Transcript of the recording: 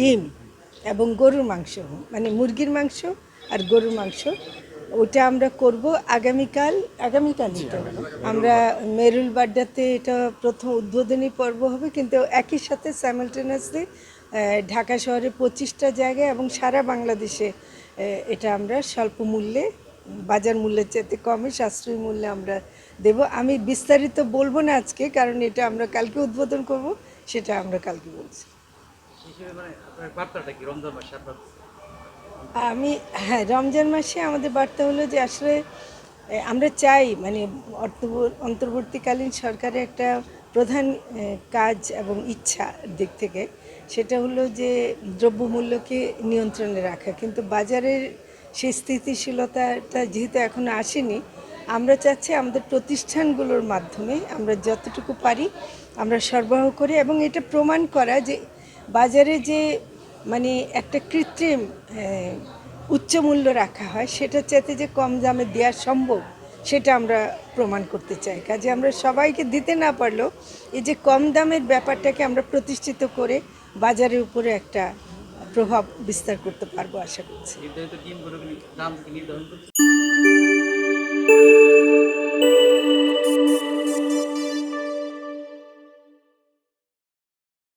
ডিম এবং গরুর মাংস মানে মুরগির মাংস আর গরুর মাংস। ওটা আমরা করব আগামীকাল, আগামীকালই তো। আমরা মেরুল বাড্ডাতে এটা প্রথম উদ্বোধনী পর্ব হবে, কিন্তু একই সাথে স্যামেলটেনাসলি ঢাকা শহরে পঁচিশটা জায়গায় এবং সারা বাংলাদেশে এটা আমরা স্বল্প মূল্যে, বাজার মূল্যের চাইতে কমে সাশ্রয়ী মূল্যে আমরা দেব। আমি বিস্তারিত বলব না আজকে, কারণ এটা আমরা কালকে উদ্বোধন করব, সেটা আমরা কালকে বলছি। আমি হ্যাঁ রমজান মাসে আমাদের বার্তা হলো যে আসলে আমরা চাই মানে অন্তর্বর্তীকালীন সরকারের একটা প্রধান কাজ এবং ইচ্ছা দিক থেকে। সেটা হলো যে দ্রব্যমূল্যকে নিয়ন্ত্রণে রাখা। কিন্তু বাজারের সেই স্থিতিশীলতাটা যেহেতু এখনও আসেনি, আমরা চাচ্ছি আমাদের প্রতিষ্ঠানগুলোর মাধ্যমে আমরা যতটুকু পারি আমরা সরবরাহ করি এবং এটা প্রমাণ করা যে বাজারে যে মানে একটা কৃত্রিম উচ্চ মূল্য রাখা হয় সেটা চাইতে যে কম দামে দেওয়া সম্ভব, সেটা আমরা প্রমাণ করতে চাই। কাজে আমরা সবাইকে দিতে না পারলেও এই যে কম দামের ব্যাপারটাকে আমরা প্রতিষ্ঠিত করে বাজারের উপরে একটা প্রভাব বিস্তার করতে পারব, আশা করছে।